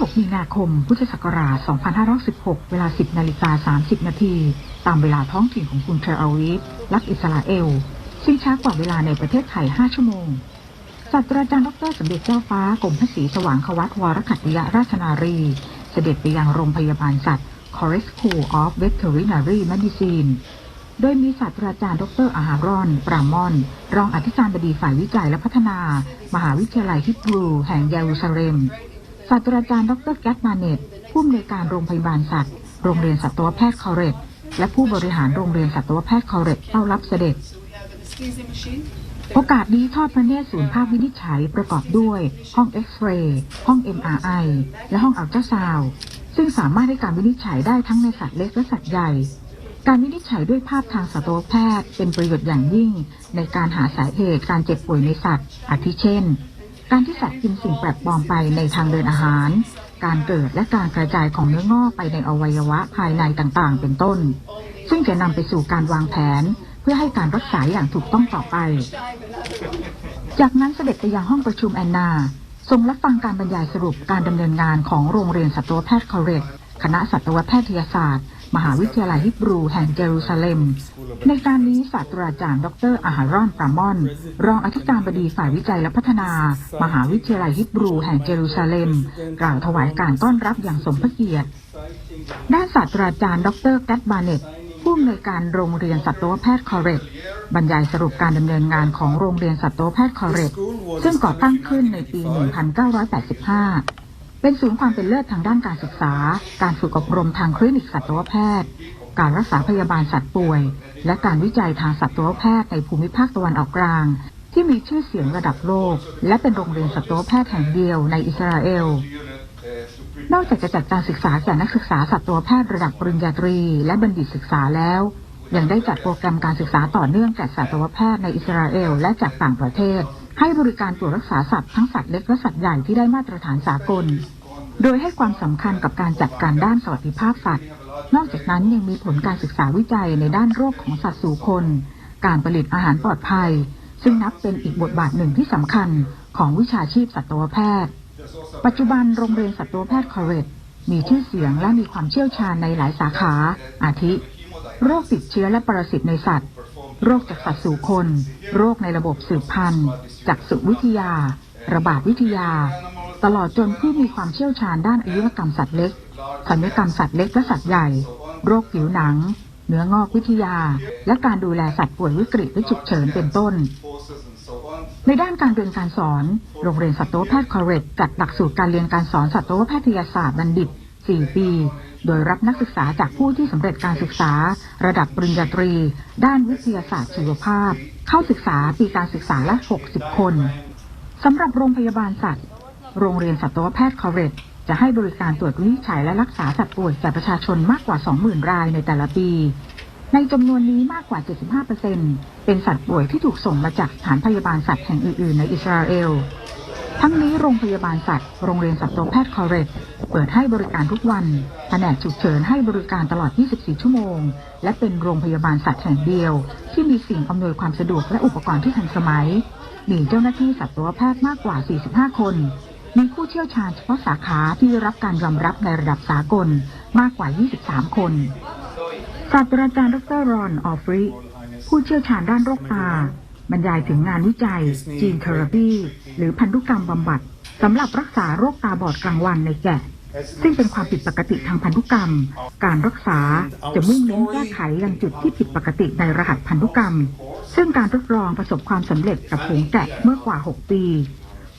6 มีนาคม พุทธศักราช 2516 เวลา 10 นาฬิกา 30 นาที ตามเวลาท้องถิ่นของกรุงเทลอาวีฟรัฐอิสราเอล ซึ่งช้ากว่าเวลาในประเทศไทย 5 ชั่วโมง ศาสตราจารย์ดรสมเด็จเจ้าฟ้ากรมพระศรีสว่างควัตวรขัติยราชนารี เสด็จไปยังโรงพยาบาลสัตว์ c o r r e s c o o l of Veterinary Medicine โดยมีศาสตราจารย์ดรอาหารอน ปรามอน รองอธิการบดีฝ่ายวิจัยและพัฒนา มหาวิทยาลัยฮิบรู แห่งเยรูซาเล็ม ศาสตราจารย์ดรแกตมาเนตผู้อำนวยการโรงพยาบาลสัตว์ โรงเรียนสัตวแพทย์คอเรตและผู้บริหารโรงเรียนสัตวแพทย์คอเรตเต้ารับเสด็จ โอกาสนี้ทอดพระเนตรศูนย์ภาพวินิจฉัยประกอบด้วย ห้องเอ็กซเรย์ห้อง MRI และห้องอัลตราซาวซึ่งสามารถให้การวินิจฉัยได้ทั้งในสัตว์เล็กและสัตว์ใหญ่การวินิจฉัยด้วยภาพทางสัตวแพทย์เป็นประโยชน์อย่างยิ่ง ในการหาสาเหตุการเจ็บป่วยในสัตว์ อาทิเช่น การที่สัตว์กินสิ่งแปลกปลอมไปในทางเดินอาหาร การเกิดและการกระจายของเนื้องอกไปในอวัยวะภายในต่างๆ เป็นต้น ซึ่งจะนำไปสู่การวางแผน เพื่อให้การรักษาอย่างถูกต้องต่อไป จากนั้นเสด็จไปยังห้องประชุมแอนนาทรงรับฟังการบรรยายสรุปการดำเนินงานของโรงเรียนสัตวแพทย์คอเรตคณะสัตวแพทยศาสตร์ มหาวิทยาลัยฮิบรูแห่งเยรูซาเล็ม ในการนี้ศาสตราจารย์ดรอาหารอนปรามอน รองอธิการบดีฝ่ายวิจัยและพัฒนา มหาวิทยาลัยฮิบรูแห่งเยรูซาเล็ม กล่าวถวายการต้อนรับอย่างสมพระเกียรติ ด้านศาสตราจารย์ดรแกตบาเนตผู้อำนวยการโรงเรียนสัตวแพทย์คอเรตบรรยายสรุปการดำเนินงานของโรงเรียนสัตวแพทย์คอเรตซึ่งก่อตั้งขึ้นในปี 1985 เป็นศูนย์ความเป็นเลิศทางด้านการศึกษา การฝึกอบรมทางคลินิกสัตวแพทย์ การรักษาพยาบาลสัตว์ป่วย และการวิจัยทางสัตวแพทย์ในภูมิภาคตะวันออกกลาง ที่มีชื่อเสียงระดับโลก และเป็นโรงเรียนสัตวแพทย์แห่งเดียวในอิสราเอล นอกจากจะจัดการศึกษาแก่นักศึกษาสัตวแพทย์ระดับปริญญาตรี และบัณฑิตศึกษาแล้วยังได้จัดโปรแกรมการศึกษาต่อเนื่องแก่สัตวแพทย์ในอิสราเอลและจากต่างประเทศ ให้บริการตรวจรักษาสัตว์ทั้งสัตว์เล็กและสัตว์ใหญ่ที่ได้มาตรฐานสากล โดยให้ความสำคัญกับการจัดการด้านสวัสดิภาพสัตว์ นอกจากนั้นยังมีผลการศึกษาวิจัยในด้านโรคของสัตว์สู่คน การผลิตอาหารปลอดภัย ซึ่งนับเป็นอีกบทบาทหนึ่งที่สำคัญของวิชาชีพสัตวแพทย์ ปัจจุบันโรงเรียนสัตวแพทย์คอเรตมีชื่อเสียงและมีความเชี่ยวชาญในหลายสาขา อาทิ โรคติดเชื้อและปรสิตในสัตว์ โรคจากสัตว์สู่คน โรคในระบบสืบพันธุ์จากสุวิทยา ระบาดวิทยา ตลอดจนผู้มีความเชี่ยวชาญด้านอายุรกรรมสัตว์เล็กศัลยกรรมสัตว์เล็กและสัตว์ใหญ่ โรคผิวหนัง เนื้องอกวิทยา และการดูแลสัตว์ป่วยวิกฤตและฉุกเฉินเป็นต้น ในด้านการเรียนการสอน โรงเรียนสัตวแพทย์คอเรตจัดหลักสูตรการเรียนการสอนสัตวแพทยศาสตร์บัณฑิต 4 ปี โดยรับนักศึกษาจากผู้ที่สำเร็จการศึกษา ระดับปริญญาตรี ด้านวิทยาศาสตร์ชีวภาพ เข้าศึกษาปีการศึกษาละ 60 คนสำหรับโรงพยาบาลสัตว์ โรงเรียนสัตวแพทย์คอเรตจะให้บริการตรวจวินิจฉัยและรักษาสัตว์ป่วยแก่ประชาชนมากกว่า 20,000 รายในแต่ละปี ในจำนวนนี้มากกว่า 75%เป็นสัตว์ป่วยที่ถูกส่งมาจากสถานพยาบาลสัตว์แห่งอื่น ๆ ในอิสราเอล ทั้งนี้โรงพยาบาลสัตว์ โรงเรียนสัตวแพทย์คอเรตเปิดให้บริการทุกวัน แผนกฉุกเฉินให้บริการตลอด 24 ชั่วโมง และเป็นโรงพยาบาลสัตว์แห่งเดียว ที่มีสิ่งอำนวยความสะดวกและอุปกรณ์ที่ทันสมัย มีเจ้าหน้าที่สัตวแพทย์มากกว่า 45 คน มีผู้เชี่ยวชาญเฉพาะสาขาที่ได้รับการยอมรับในระดับสากลมากกว่า 23 คนศาสตราจารย์ดรรอนออฟรีผู้เชี่ยวชาญด้านโรคตา บรรยายถึงงานวิจัย จีนเทอราปีหรือพันธุกรรมบำบัดสำหรับรักษาโรคตาบอดกลางวันในแกะ ซึ่งเป็นความผิดปกติทางพันธุกรรม การรักษาจะมุ่งเน้นแก้ไขยังจุดที่ผิดปกติในรหัสพันธุกรรม ซึ่งการทดลองประสบความสำเร็จกับฝูงแกะเมื่อกว่า 6 ปี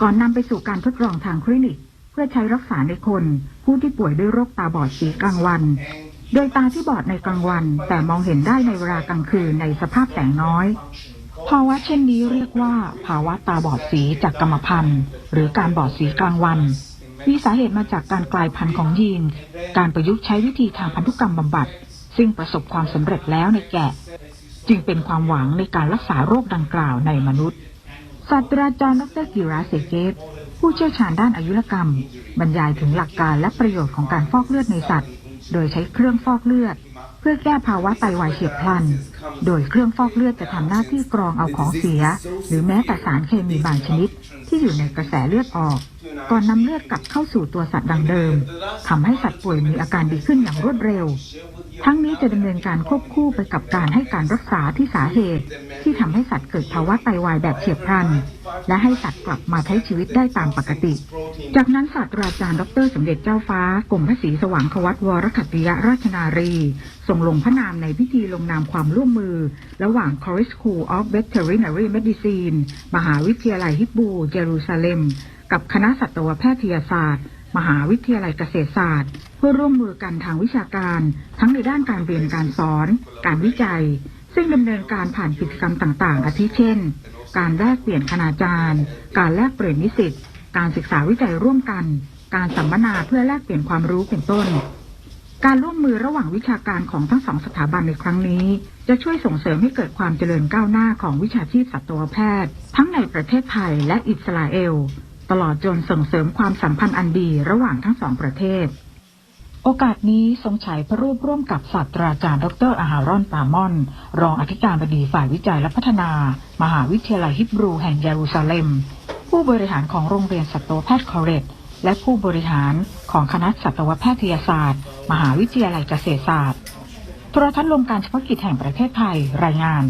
ก่อนนำไปสู่การทดลองทางคลินิก เพื่อใช้รักษาในคน ผู้ที่ป่วยด้วยโรคตาบอดสีกลางวัน โดยตาที่บอดในกลางวัน แต่มองเห็นได้ในเวลากลางคืนในสภาพแสงน้อย ภาวะเช่นนี้เรียกว่า ภาวะตาบอดสีจากกรรมพันธุ์ หรือการบอดสีกลางวัน มีสาเหตุมาจากการกลายพันธุ์ของยีน การประยุกต์ใช้วิธีทางพันธุกรรมบำบัด ซึ่งประสบความสำเร็จแล้วในแกะ จึงเป็นความหวังในการรักษาโรคดังกล่าวในมนุษย์ศาสตราจารย์ดรกิราเซเกตผู้เชี่ยวชาญด้านอายุรกรรม บรรยายถึงหลักการและประโยชน์ของการฟอกเลือดในสัตว์ โดยใช้เครื่องฟอกเลือด เพื่อแก้ภาวะไตวายเฉียบพลัน โดยเครื่องฟอกเลือดจะทำหน้าที่กรองเอาของเสีย หรือแม้แต่สารเคมีบางชนิด ที่อยู่ในกระแสเลือดออก ก่อนนำเลือดกลับเข้าสู่ตัวสัตว์ดังเดิมทำให้สัตว์ป่วยมีอาการดีขึ้นอย่างรวดเร็ว ทั้งนี้จะดำเนินการควบคู่ไปกับการให้การรักษาที่สาเหตุ ที่ทำให้สัตว์เกิดภาวะไตวายแบบเฉียบพลัน และให้สัตว์กลับมาใช้ชีวิตได้ตามปกติ จากนั้นศาสตราจารย์ดร สมเด็จเจ้าฟ้ากรมพระศรีสว่างควัตวรคัตติยราชนารีทรงลงพระนามในพิธีลงนามความร่วมมือ ระหว่าง College School of Veterinary Medicine มหาวิทยาลัยฮิบบูเยรูซาเล็ม กับคณะสัตวแพทยศาสตร์ มหาวิทยาลัยเกษตรศาสตร์ เพื่อร่วมมือกันทางวิชาการ ทั้งในด้านการเรียนการสอน การวิจัย ซึ่งดำเนินการผ่านกิจกรรมต่าง ๆ อาทิเช่น การแลกเปลี่ยนคณาจารย์ การแลกเปลี่ยนนิสิต การศึกษาวิจัยร่วมกัน การสัมมนาเพื่อแลกเปลี่ยนความรู้เป็นต้น การร่วมมือระหว่างวิชาการของทั้งสองสถาบันในครั้งนี้ จะช่วยส่งเสริมให้เกิดความเจริญก้าวหน้าของวิชาชีพสัตวแพทย์ ทั้งในประเทศไทยและอิสราเอล ตลอดจนส่งเสริมความสัมพันธ์อันดีระหว่างทั้งสองประเทศ โอกาสนี้ทรงฉายพระรูปร่วมกับศาสตราจารย์ ดรอาหารอนปามอน รองอธิการบดีฝ่ายวิจัยและพัฒนา มหาวิทยาลัยฮิบรูแห่งเยรูซาเล็ม ผู้บริหารของโรงเรียนสัตวแพทย์คอเรตและผู้บริหารของคณะสัตวแพทยศาสตร์ มหาวิทยาลัยเกษตรศาสตร์โทรทัศน์รวมการเฉพาะกิจแห่งประเทศไทยรายงาน